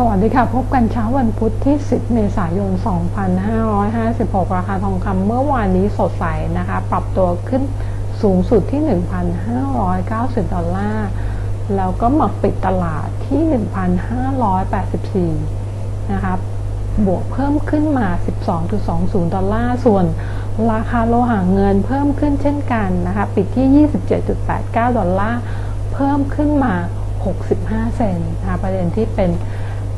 สวัสดีค่ะ พบกันเช้าวันพุธที่ 10 เมษายน 2556 ราคาทองคำเมื่อวานนี้สดใสนะคะ ปรับตัวขึ้นสูงสุดที่ 1,590 ดอลลาร์ แล้วก็มาปิดตลาดที่ 1,584 นะคะ บวกเพิ่มขึ้นมา 12.20 ดอลลาร์ ส่วนราคาโลหะเงินเพิ่มขึ้นเช่นกันนะคะ ปิดที่ 27.89 ดอลลาร์ เพิ่มขึ้นมา 65 เซนต์นะคะประเด็นที่เป็น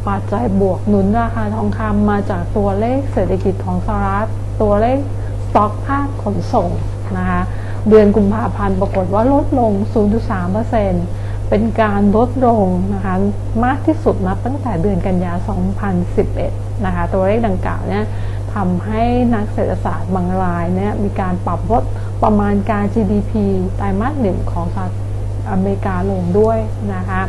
ปัจจัยบวกหนุนราคาทองคำมาจากตัวเลขเศรษฐกิจของสหรัฐ ตัวเลขสต็อกภาคขนส่งนะคะเดือนกุมภาพันธ์ปรากฏว่าลดลง 0.3%เป็นการลดลงนะคะมากที่สุดนับตั้งแต่เดือนกันยา 2011 นะคะตัวเลขดังกล่าวเนี่ยทำให้นักเศรษฐศาสตร์บางรายเนี่ยมีการปรับลดประมาณการ GDP ไตรมาสหนึ่งของสหรัฐอเมริกาลงด้วยนะคะ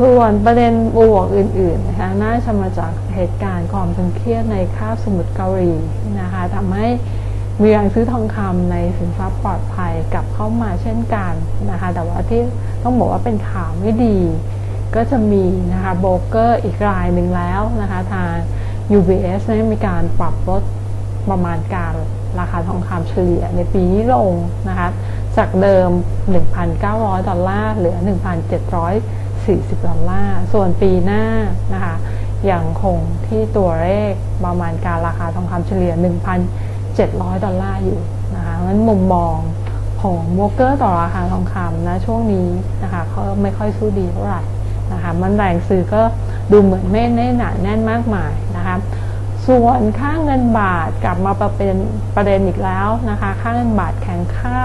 ส่วนประเด็นบวกอื่นๆนะคะน่าจะมาจากเหตุการณ์ความตึงเครียดในคาบสมุทรเกาหลีนะคะทำให้มีแรซื้อทองคำในสินทรัพย์ปลอดภัยกลับเข้ามาเช่นกันนะคะแต่ว่าที่ต้องบอกว่าเป็นข่าวไม่ดี ก็จะมีนะคะโบรกเกอร์อีกรายหนึ่งแล้วนะคะทาง UBS ได้มีการปรับลดประมาณการราคาทองคำเฉลี่ยในปีนี้ลงนะคะจากเดิม 1,900 ดอลลาร์เหลือ 40 ดอลลาร์ ส่วนปีหน้านะคะยังคงที่ตัวเลขประมาณการราคาทองคำเฉลี่ย 1,700 ดอลลาร์อยู่นะคะนั้นมุมมองของโมเกอร์ต่อราคาทองคำนะช่วงนี้นะคะเขาไม่ค่อยสู้ดีเท่าไหร่นะคะมันแรงซื้อก็ดูเหมือนไม่ได้หนาแน่นมากมายนะคะส่วนค่าเงินบาทกลับมาเป็นประเด็นอีกแล้วนะคะค่าเงินบาทแข็งค่า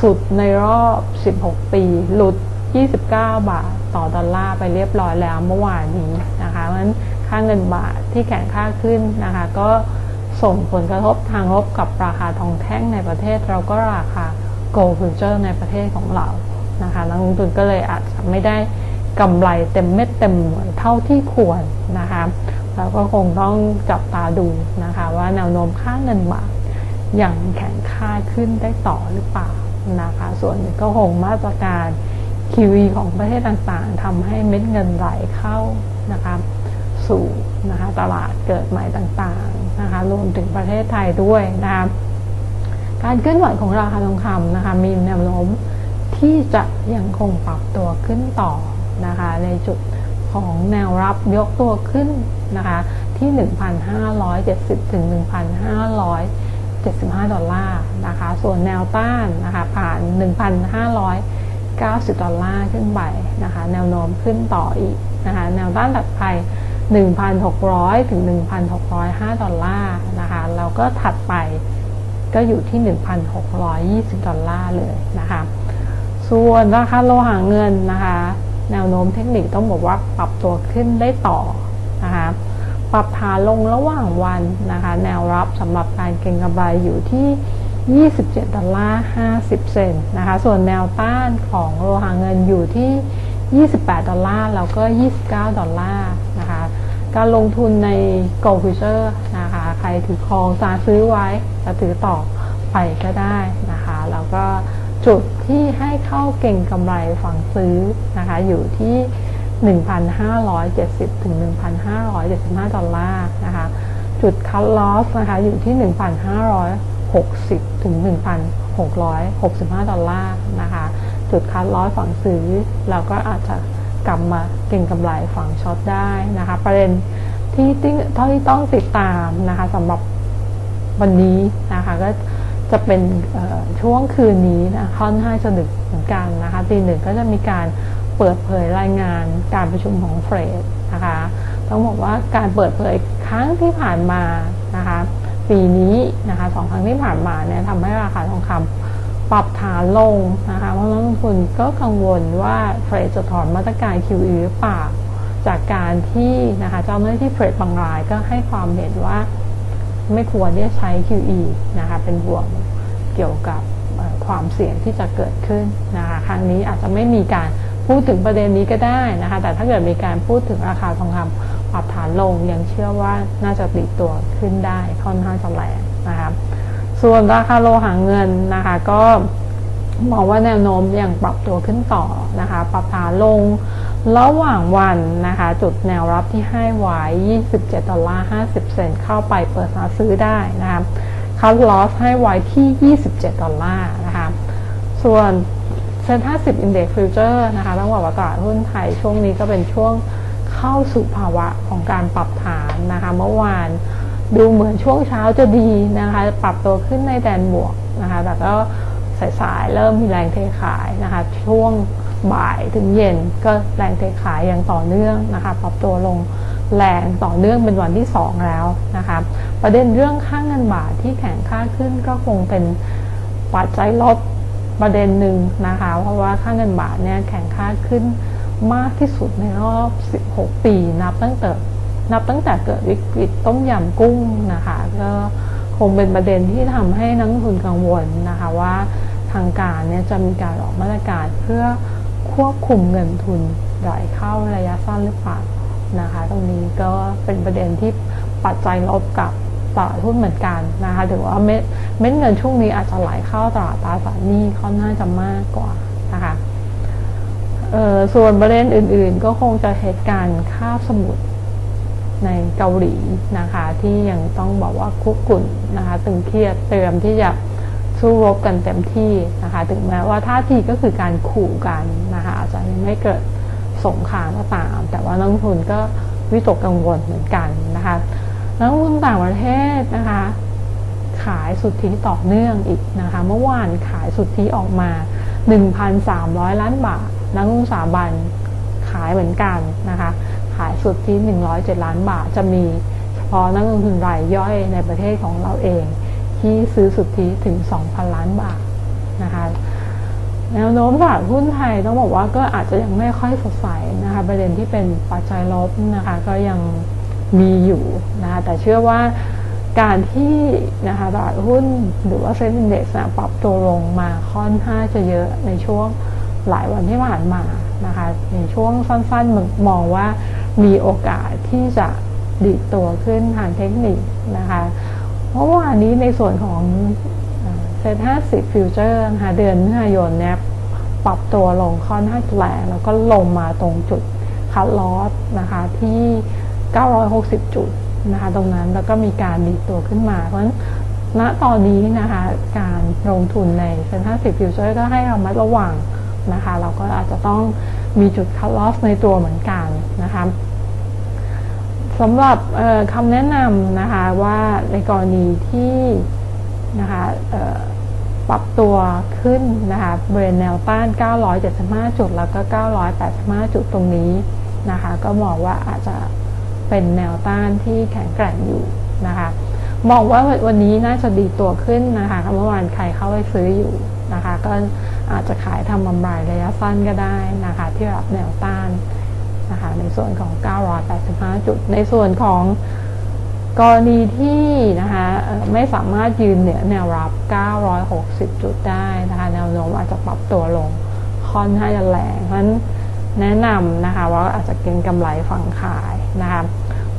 สุดในรอบ 16 ปี หลุด 29 บาทต่อดอลลาร์ไปเรียบร้อยแล้วเมื่อวานนี้นะคะเพราะฉะนั้นค่าเงินบาทที่แข็งค่าขึ้นนะคะ ก็ส่งผลกระทบทางลบกับราคาทองแท่งในประเทศ เราก็ราคา gold future ในประเทศของเรานะคะนักลงทุนก็เลยอาจจะไม่ได้กำไรเต็มเม็ดเต็มหน่วยเท่าที่ควรนะคะแล้วก็คงต้องจับตาดูนะคะ ว่าแนวโน้มค่าเงินบาทยังแข็งค่าขึ้นได้ต่อหรือเปล่านะคะ ส่วนก็คงมาตรการ QE ของประเทศต่างๆทำให้เม็ดเงินไหลเข้านะคะสู่นะคะตลาดเกิดใหม่ต่างๆนะคะรวมถึงประเทศไทยด้วยนะคะการเคลื่อนไหวของราคาทองคำนะคะมีแนวโน้มที่จะยังคงปรับตัวขึ้นต่อนะคะในจุดของแนวรับยกตัวขึ้นนะคะที่ 1,570 ถึง 1,575 ดอลลาร์นะคะส่วนแนวต้านนะคะผ่าน 90 ดอลลาร์ขึ้นไปนะคะ แนวโน้มขึ้นต่ออีกนะคะ แนวต้านถัดไป 1,600 ถึง 1,605 ดอลลาร์นะคะ แล้วก็ถัดไปก็อยู่ที่ 1,620 ดอลลาร์เลยนะคะ ส่วนราคาโลหะเงินนะคะ แนวโน้มเทคนิคต้องบอกว่าปรับตัวขึ้นได้ต่อนะคะปรับฐานลงระหว่างวันนะคะ แนวรับสำหรับการเก็งกำไรอยู่ที่ 27 ดอลลาร์ 50 เซนต์นะคะ ส่วนแนวต้านของโลหะเงินอยู่ที่ 28 ดอลลาร์ แล้วก็ 29 ดอลลาร์นะคะ การลงทุนใน Gold Future นะคะ ใครถือครองสาซื้อไว้จะถือต่อไปก็ได้นะคะ แล้วก็จุดที่ให้เข้าเก่งกำไรฝั่งซื้อนะคะ อยู่ที่ 1,570 ถึง 1,575 ดอลลาร์นะคะ จุดคั t ลอสนะคะ อยู่ที่ 1,560 ถึง 1,665 ดอลลาร์นะคะจุดคั t ลอสฝั่งซื้อ เราก็อาจจะกลับมาเก่งกำไรฝั่งช็อตได้นะคะประเด็นที่เท่าที่ต้องติดตามนะคะสำหรับวันนี้นะคะก็จะเป็นช่วงคืนนี้นะค่อนข้างจะดึกเหมือนกันนะคะตีหนึ่งก็จะมีการเปิดเผยรายงานการประชุมของเฟรดนะคะต้องบอกว่าการเปิดเผยครั้งที่ผ่านมานะคะ ปีนี้นะคะสองครั้งที่ผ่านมาเนี่ยทำให้ราคาทองคำปรับฐานลงนะคะเพราะนักลงทุนก็กังวลว่าเฟดจะถอนมาตรการ QE หรือเปล่า จากการที่นะคะเจ้าหน้าที่เฟดบางรายก็ให้ความเห็นว่าไม่ควรที่จะใช้ QE นะคะเป็นห่วงเกี่ยวกับความเสี่ยงที่จะเกิดขึ้นนะคะครั้งนี้อาจจะไม่มีการพูดถึงประเด็นนี้ก็ได้นะคะแต่ถ้าเกิดมีการพูดถึงราคาทองคำ ปรับฐานลงยังเชื่อว่าน่าจะติดตัวขึ้นได้ค่อนข้างจะแรงนะคะส่วนราคาโลหะเงินนะคะ ก็มองว่าแนวโน้มยังปรับตัวขึ้นต่อนะคะ ปรับฐานลงระหว่างวันนะคะ จุดแนวรับที่ให้ไว้ 27 ดอลลาร์ 50 เซนเข้าไปเปิดหาซื้อได้นะคะคัทลอสให้ไว้ที่ 27 ดอลลาร์นะคะ ส่วนเซ็น50 Index Future นะคะต้องบอกว่าตลาดหุ้นไทยช่วงนี้ก็เป็นช่วง เข้าสู่ภาวะของการปรับฐานนะคะเมื่อวานดูเหมือนช่วงเช้าจะดีนะคะปรับตัวขึ้นในแดนบวกนะคะแต่ก็สายๆเริ่มมีแรงเทขายนะคะช่วงบ่ายถึงเย็นก็แรงเทขายอย่างต่อเนื่องนะคะปรับตัวลงแรงต่อเนื่องเป็นวันที่ 2 แล้วนะคะประเด็นเรื่องค่างเงินบาทที่แข็งค่าขึ้นก็คงเป็นปัจจัยลบประเด็นหนึ่งนะคะ เพราะว่าค่าเงินบาทเนี่ยแข็งค่าขึ้น มากที่สุดในรอบ 16 ปี นับตั้งแต่นับตั้งแต่เกิดวิกฤตต้มยำกุ้งนะคะก็คงเป็นประเด็นที่ทำให้นักทุนกังวลนะคะว่าทางการเนี่ยจะมีการออกมาตรการเพื่อควบคุมเงินทุนไหลเข้าระยะสั้นหรือเปล่านะคะตรงนี้ก็เป็นประเด็นที่ปัจจัยลบกับตลาดหุ้นเหมือนกันนะคะถือว่าเม็ดเงินช่วงนี้อาจจะไหลเข้าตลาดตราสารหนี้ค่อนข้างจะมากกว่านะคะ ส่วนประเด็นอื่นๆ ก็คงจะเหตุการณ์คาบสมุทรในเกาหลีนะคะ ที่ยังต้องบอกว่าคุกกุ่นนะคะ ตึงเครียดเตรียมที่จะสู้รบกันเต็มที่นะคะ ถึงแม้ว่าท่าทีก็คือการขู่กันนะคะอาจจะยังไม่เกิดสงครามก็ตาม แต่ว่านักทุนก็วิตกกังวลเหมือนกันนะคะนักทุนต่างประเทศนะคะ ขายสุทธิต่อเนื่องอีกนะคะ เมื่อวานขายสุทธิออกมา 1,300 ล้านบาท นักลงสถาบันขายเหมือนกันนะคะ ขายสุดทธิ107 ล้านบาทจะมีเฉพาะนักลงทุนรายย่อยในประเทศของเราเอง ที่ซื้อสุทธิถึง 2,000 ล้านบาทนะคะแนวโน้มตลาดหุ้นไทยต้องบอกว่าก็อาจจะยังไม่ค่อยสดใสนะคะ ประเด็นที่เป็นปัจจัยลบนะคะ ก็ยังมีอยู่นะคะแต่เชื่อว่าการที่นะคะตลาดหุ้นหรือว่าเซ็นดิเด็กซ์ปรับตัวลงมาค่อนข้างจะเยอะในช่วง หลายวันที่ผ่านมานะคะในช่วงสั้นๆมองว่ามีโอกาสที่จะดีดตัวขึ้นทางเทคนิคนะคะเพราะว่านี้ในส่วนของเซ็นห้าสิบฟิวเจอร์นะคะเดือนมิถุนายนเนี่ยปรับตัวลงค่อนข้างแรงแล้วก็ลงมาตรงจุดคัดลอสนะคะที่ 960 จุดนะคะตรงนั้นแล้วก็มีการดีตัวขึ้นมา เพราะฉะนั้นณตอนนี้นะคะการลงทุนในเซ็นทรัลสิฟิวเจอร์ก็ให้เรามัดระวัง นะคะ เราก็อาจจะต้องมีจุดคัดลอสในตัวเหมือนกันนะคะสำหรับคำแนะนำนะคะว่าในกรณีที่นะคะปรับตัวขึ้นนะคะบริเวณแนวต้าน 975 จุด แล้วก็ 985 จุดตรงนี้นะคะ ก็มองว่าอาจจะเป็นแนวต้านที่แข็งแกร่งอยู่นะคะมองว่าวันนี้น่าจะดีตัวขึ้นนะคะเมื่อวานใครเข้าไปซื้ออยู่นะคะ ก็ อาจจะขายทำกำไรระยะสั้นก็ได้นะคะที่รับแนวต้านนะคะในส่วนของ 985 จุด ในส่วนของกรณีที่นะคะไม่สามารถยืนเหนือแนวรับ 960 จุดได้นะคะแนวโน้มอาจจะปรับตัวลงค่อนข้างจะแรงเพราะฉะนั้นแนะนำนะคะว่าอาจจะเก็งกำไรฝั่งขายนะคะ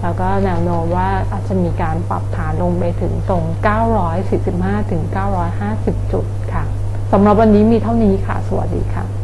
แล้วก็แนวโน้มว่าอาจจะมีการปรับฐานลงไปถึงตรง 945 ถึง 950 จุด สำหรับวันนี้มีเท่านี้ค่ะ สวัสดีค่ะ